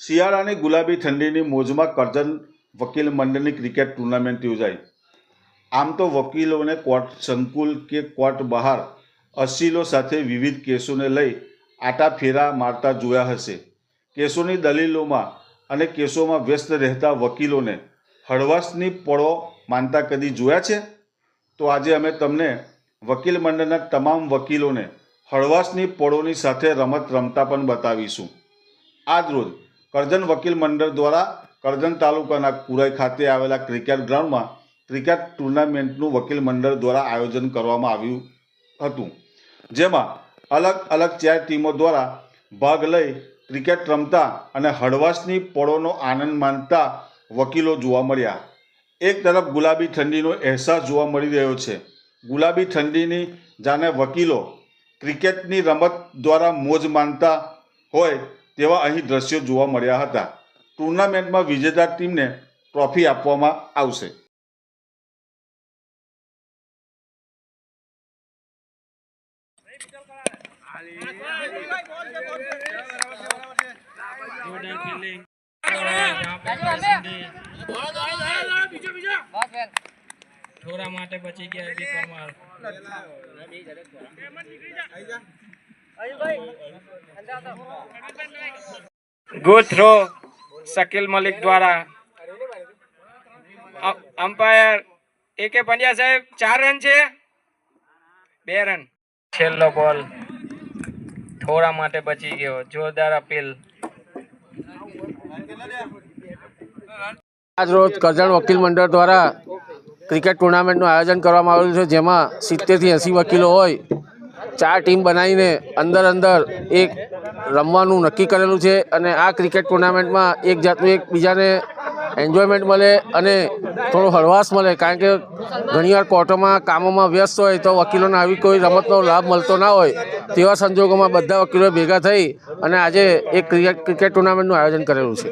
શિયાળાની ગુલાબી ઠંડીની મોજમાં કરજણ વકીલ મંડળની ક્રિકેટ ટુર્નામેન્ટ યોજાઈ. આમ તો વકીલોને કોર્ટ સંકુલ કે કોર્ટ બહાર અસીલો સાથે વિવિધ કેસોને લઈ આટા ફેરા મારતા જોયા હશે. કેસોની દલીલોમાં અને કેસોમાં વ્યસ્ત રહેતા વકીલોને હળવાશની પળો માનતા કદી જોયા છે? તો આજે અમે તમને વકીલ મંડળના તમામ વકીલોને હળવાશની પળોની સાથે રમત રમતા પણ બતાવીશું. આજ રોજ કરજણ વકીલ મંડળ દ્વારા કરજણ તાલુકાના કુરાઈ ખાતે આવેલા ક્રિકેટ ગ્રાઉન્ડમાં ક્રિકેટ ટુર્નામેન્ટનું વકીલ મંડળ દ્વારા આયોજન કરવામાં આવ્યું હતું. જેમાં અલગ અલગ ચાર ટીમો દ્વારા ભાગ લઈ ક્રિકેટ રમતા અને હળવાશની પળોનો આનંદ માણતા વકીલો જોવા મળ્યા. એક તરફ ગુલાબી ઠંડીનો અહેસાસ જોવા મળી રહ્યો છે. ગુલાબી ઠંડીની જાણે વકીલો ક્રિકેટની રમત દ્વારા મોજ માનતા હોય તેવા અહીં દ્રશ્યો જોવા મળ્યા હતા. ટુર્નામેન્ટમાં વિજેતા ટીમને ટ્રોફી આપવામાં આવશે. થોડા માટે બચી ગયા પરમાર ગુડ થ્રો શકીલ મલિક દ્વારા અમ્પાયર એ કે પંડ્યા સાહેબ, ચાર રન છે? બે રન. છેલ્લો બોલ થોડા માટે બચી ગયો. જોરદાર અપીલ. આજ રોજ કરજણ વકીલ મંડળ દ્વારા ક્રિકેટ ટુર્નામેન્ટનું આયોજન કરવામાં આવેલું છે, જેમાં સિત્તેરથી એંસી વકીલો હોય ચાર ટીમ બનાવીને અંદર અંદર એક રમવાનું નક્કી કરેલું છે અને આ ક્રિકેટ ટુર્નામેન્ટમાં એક જાતનું એકબીજાને એન્જોયમેન્ટ મળે અને થોડો હળવાશ મળે. કારણ કે ઘણીવાર કોર્ટોમાં કામોમાં વ્યસ્ત હોય તો વકીલોને આવી કોઈ રમતનો લાભ મળતો ના હોય તેવા સંજોગોમાં બધા વકીલો ભેગા થઈ અને આજે એક ક્રિકેટ ક્રિકેટ ટુર્નામેન્ટનું આયોજન કરેલું છે.